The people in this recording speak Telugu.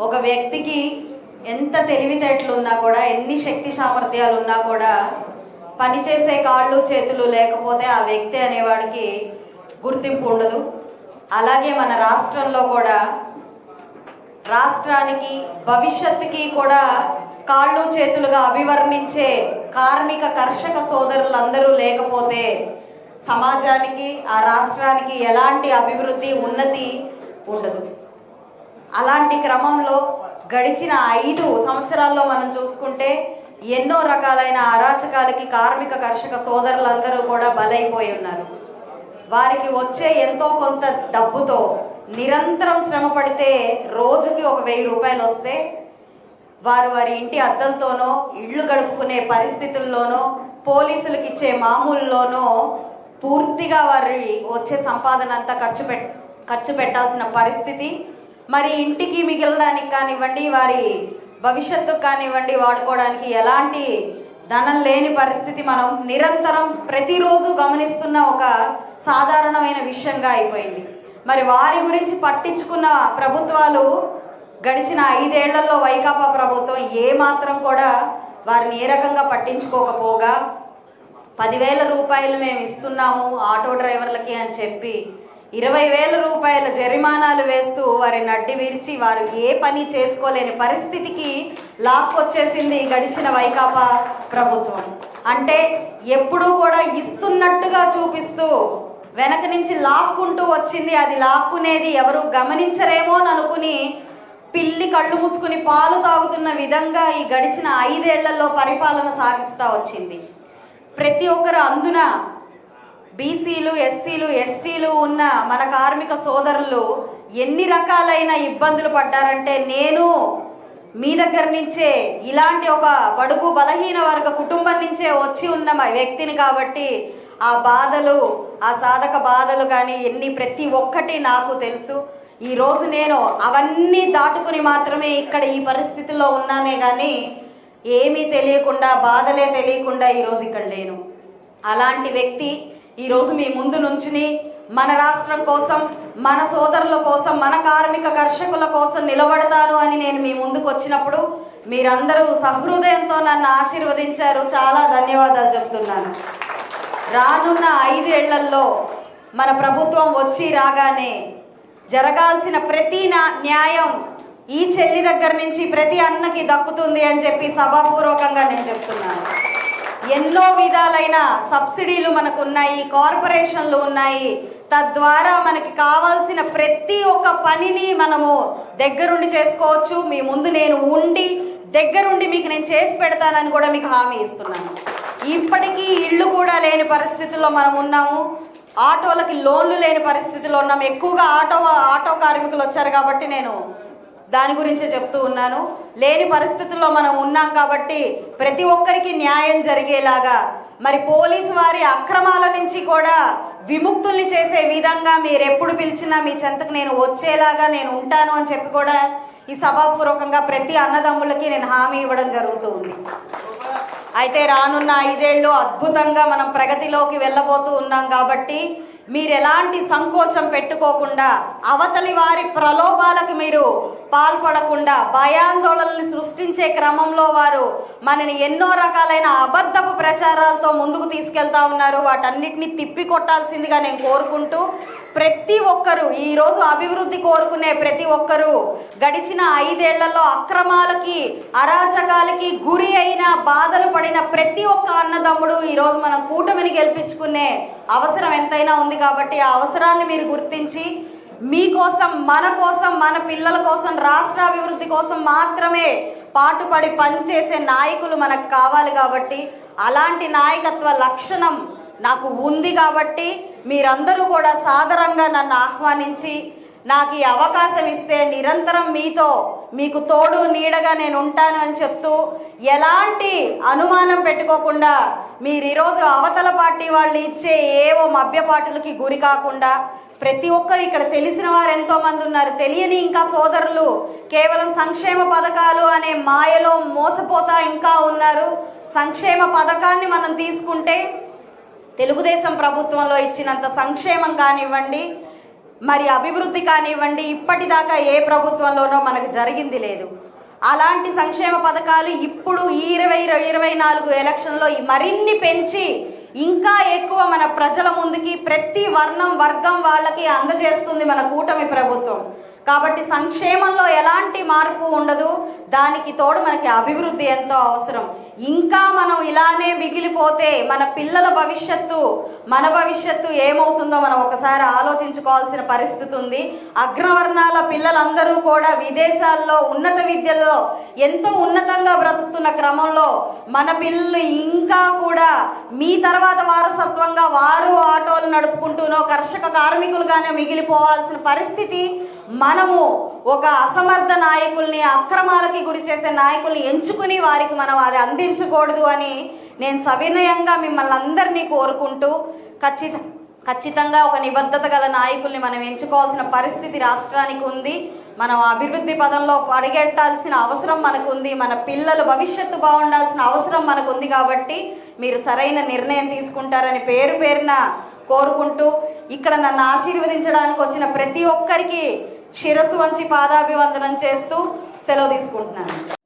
ఒక వ్యక్తికి ఎంత తెలివితేటలు ఉన్నా కూడా ఎన్ని శక్తి సామర్థ్యాలు ఉన్నా కూడా పనిచేసే కాళ్ళు చేతులు లేకపోతే ఆ వ్యక్తి అనేవాడికి గుర్తింపు ఉండదు. అలాగే మన రాష్ట్రంలో కూడా రాష్ట్రానికి భవిష్యత్తుకి కూడా కాళ్ళు చేతులుగా అభివర్ణించే కార్మిక కర్షక సోదరులందరూ లేకపోతే సమాజానికి ఆ రాష్ట్రానికి ఎలాంటి అభివృద్ధి ఉన్నతి ఉండదు. అలాంటి క్రమంలో గడిచిన ఐదు సంవత్సరాల్లో మనం చూసుకుంటే ఎన్నో రకాలైన అరాచకాలకి కార్మిక కర్షక సోదరులందరూ కూడా బలైపోయి ఉన్నారు. వారికి వచ్చే ఎంతో కొంత డబ్బుతో నిరంతరం శ్రమ పడితే రోజుకి ఒక వెయ్యి రూపాయలు వస్తే వారు వారి ఇంటి అద్దలతోనో ఇళ్ళు గడుపుకునే పరిస్థితుల్లోనో పోలీసులకు ఇచ్చే మామూల్లోనో పూర్తిగా వారి వచ్చే సంపాదన అంతా ఖర్చు పెట్ ఖర్చు పెట్టాల్సిన పరిస్థితి మరి ఇంటికి మిగలడానికి కానివ్వండి వారి భవిష్యత్తుకు కానివ్వండి వాడుకోవడానికి ఎలాంటి ధనం లేని పరిస్థితి మనం నిరంతరం ప్రతిరోజు గమనిస్తున్న ఒక సాధారణమైన విషయంగా అయిపోయింది. మరి వారి గురించి పట్టించుకున్న ప్రభుత్వాలు గడిచిన ఐదేళ్ళలో వైకాపా ప్రభుత్వం ఏ మాత్రం కూడా వారిని ఏ రకంగా పట్టించుకోకపోగా పదివేల రూపాయలు మేము ఇస్తున్నాము ఆటో డ్రైవర్లకి అని చెప్పి ఇరవై వేల రూపాయల జరిమానాలు వేస్తూ వారి నడ్డి విరిచి వారు ఏ పని చేసుకోలేని పరిస్థితికి లాక్కొచ్చేసింది గడిచిన వైకాపా ప్రభుత్వం. అంటే ఎప్పుడూ కూడా ఇస్తున్నట్టుగా చూపిస్తూ వెనక నుంచి లాక్కుంటూ వచ్చింది. అది లాక్కునేది ఎవరు గమనించరేమో అని అనుకుని పిల్లి కళ్ళు మూసుకుని పాలు తాగుతున్న విధంగా ఈ గడిచిన ఐదేళ్ళలో పరిపాలన సాగిస్తూ వచ్చింది. ప్రతి ఒక్కరు అందున బీసీలు ఎస్సీలు ఎస్టీలు ఉన్న మన కార్మిక సోదరులు ఎన్ని రకాలైన ఇబ్బందులు పడ్డారంటే నేను మీ దగ్గర నుంచే ఇలాంటి ఒక బడుగు బలహీన వర్గ కుటుంబం నుంచే వచ్చి ఉన్న మా వ్యక్తిని కాబట్టి ఆ బాధలు ఆ సాధక బాధలు కానీ ఎన్ని ప్రతి ఒక్కటి నాకు తెలుసు. ఈరోజు నేను అవన్నీ దాటుకుని మాత్రమే ఇక్కడ ఈ పరిస్థితిలో ఉన్నానే కానీ ఏమీ తెలియకుండా బాధలే తెలియకుండా ఈరోజు ఇక్కడ లేను. అలాంటి వ్యక్తి ఈరోజు మీ ముందు నుంచుని మన రాష్ట్రం కోసం మన సోదరుల కోసం మన కార్మిక కర్షకుల కోసం నిలబడతాను అని నేను మీ ముందుకు వచ్చినప్పుడు మీరందరూ సహృదయంతో నన్ను ఆశీర్వదించారు. చాలా ధన్యవాదాలు చెప్తున్నాను. రానున్న ఐదేళ్ళలో మన ప్రభుత్వం వచ్చి రాగానే జరగాల్సిన ప్రతి న్యాయం ఈ చెల్లి దగ్గర నుంచి ప్రతి అన్నకి దక్కుతుంది అని చెప్పి సభాపూర్వకంగా నేను చెప్తున్నాను. ఎన్నో విధాలైన సబ్సిడీలు మనకు ఉన్నాయి కార్పొరేషన్లు ఉన్నాయి. తద్వారా మనకి కావాల్సిన ప్రతి ఒక్క పనిని మనము దగ్గరుండి చేసుకోవచ్చు. మీ ముందు నేను ఉండి దగ్గరుండి మీకు నేను చేసి పెడతానని కూడా మీకు హామీ ఇస్తున్నాను. ఇప్పటికీ ఇళ్ళు కూడా లేని పరిస్థితుల్లో మనం ఉన్నాము. ఆటోలకి లోన్లు లేని పరిస్థితిలో ఉన్నాం ఎక్కువగా ఆటో ఆటో కార్మికులు వచ్చారు కాబట్టి నేను దాని గురించే చెప్తూ ఉన్నాను. లేని పరిస్థితుల్లో మనం ఉన్నాం కాబట్టి ప్రతి ఒక్కరికి న్యాయం జరిగేలాగా మరి పోలీసు వారి అక్రమాల నుంచి కూడా విముక్తుల్ని చేసే విధంగా మీరు ఎప్పుడు పిలిచినా మీ చెంతకు నేను వచ్చేలాగా నేను ఉంటాను అని చెప్పి కూడా ఈ సభాపూర్వకంగా ప్రతి అన్నదమ్ములకి నేను హామీ ఇవ్వడం జరుగుతూ ఉంది అయితే రానున్న ఐదేళ్ళు అద్భుతంగా మనం ప్రగతిలోకి వెళ్ళబోతూ ఉన్నాం కాబట్టి మీరు ఎలాంటి సంకోచం పెట్టుకోకుండా అవతలి వారి ప్రలోభాలకు మీరు పాల్పడకుండా భయాందోళనల్ని సృష్టించే క్రమంలో వారు మనని ఎన్నో రకాలైన అబద్ధపు ప్రచారాలతో ముందుకు తీసుకెళ్తా ఉన్నారు. వాటన్నిటిని తిప్పి కొట్టాల్సిందిగా నేను కోరుకుంటూ ప్రతి ఒక్కరూ ఈ రోజు అభివృద్ధి కోరుకునే ప్రతి ఒక్కరూ గడిచిన ఐదేళ్ళలో అక్రమాలకి అరాచకాలకి గురి అయిన బాధలు పడిన ప్రతి ఒక్క అన్నదమ్ముడు ఈరోజు మనం కూటమిని గెలిపించుకునే అవసరం ఎంతైనా ఉంది కాబట్టి ఆ అవసరాన్ని మీరు గుర్తించి మీకోసం మన కోసం మన పిల్లల కోసం రాష్ట్ర అభివృద్ధి కోసం మాత్రమే పాటుపడి పనిచేసే నాయకులు మనకు కావాలి కాబట్టి అలాంటి నాయకత్వ లక్షణం నాకు ఉంది కాబట్టి మీరందరూ కూడా సాదరంగా నన్ను ఆహ్వానించి నాకు ఈ అవకాశం ఇస్తే నిరంతరం మీతో మీకు తోడు నీడగా నేను ఉంటాను అని చెప్తూ ఎలాంటి అనుమానం పెట్టుకోకుండా మీరు ఈరోజు అవతల పార్టీ వాళ్ళు ఇచ్చే ఏవో మభ్యపాటులకి గురి కాకుండా ప్రతి ఒక్కరు ఇక్కడ తెలిసిన వారు ఎంతో మంది ఉన్నారు. తెలియని ఇంకా సోదరులు కేవలం సంక్షేమ పథకాలు అనే మాయలో మోసపోతా ఇంకా ఉన్నారు. సంక్షేమ పథకాన్ని మనం తీసుకుంటే తెలుగుదేశం ప్రభుత్వంలో ఇచ్చినంత సంక్షేమం కానివ్వండి మరి అభివృద్ధి కానివ్వండి ఇప్పటిదాకా ఏ ప్రభుత్వంలోనో మనకు జరిగింది లేదు. అలాంటి సంక్షేమ పథకాలు ఇప్పుడు ఈ ఇరవై ఇరవై నాలుగు ఎలక్షన్లో మరిన్ని పెంచి ఇంకా ఎక్కువ మన ప్రజల ముందుకి ప్రతి వర్ణం వర్గం వాళ్ళకి అందజేస్తుంది మన కూటమి ప్రభుత్వం. కాబట్టి సంక్షేమంలో ఎలాంటి మార్పు ఉండదు. దానికి తోడు మనకి అభివృద్ధి ఎంతో అవసరం. ఇంకా మనం ఇలానే మిగిలిపోతే మన పిల్లల భవిష్యత్తు మన భవిష్యత్తు ఏమవుతుందో మనం ఒకసారి ఆలోచించుకోవాల్సిన పరిస్థితి ఉంది. అగ్రవర్ణాల పిల్లలందరూ కూడా విదేశాల్లో ఉన్నత విద్యల్లో ఎంతో ఉన్నతంగా బ్రతుకుతున్న క్రమంలో మన పిల్లలు ఇంకా కూడా మీ తర్వాత వారసత్వంగా వారు ఆటోలు నడుపుకుంటూనో కర్షక కార్మికులుగానే మిగిలిపోవాల్సిన పరిస్థితి మనము ఒక అసమర్థ నాయకుల్ని అక్రమాలకి గురి చేసే నాయకుల్ని ఎంచుకుని వారికి మనం అది అందించకూడదు అని నేను సవినయంగా మిమ్మల్ని అందరినీ కోరుకుంటూ ఖచ్చిత ఖచ్చితంగా ఒక నిబద్ధత గల నాయకుల్ని మనం ఎంచుకోవాల్సిన పరిస్థితి రాష్ట్రానికి ఉంది. మనం అభివృద్ధి పదంలో అడిగెట్టాల్సిన అవసరం మనకు ఉంది మన పిల్లలు భవిష్యత్తు బాగుండాల్సిన అవసరం మనకు ఉంది కాబట్టి మీరు సరైన నిర్ణయం తీసుకుంటారని పేరు పేరున కోరుకుంటూ ఇక్కడ నన్ను ఆశీర్వదించడానికి వచ్చిన ప్రతి ఒక్కరికి శిరస్సు వంచి పాదాభివందనం చేస్తూ సెలవు తీసుకుంటున్నాను.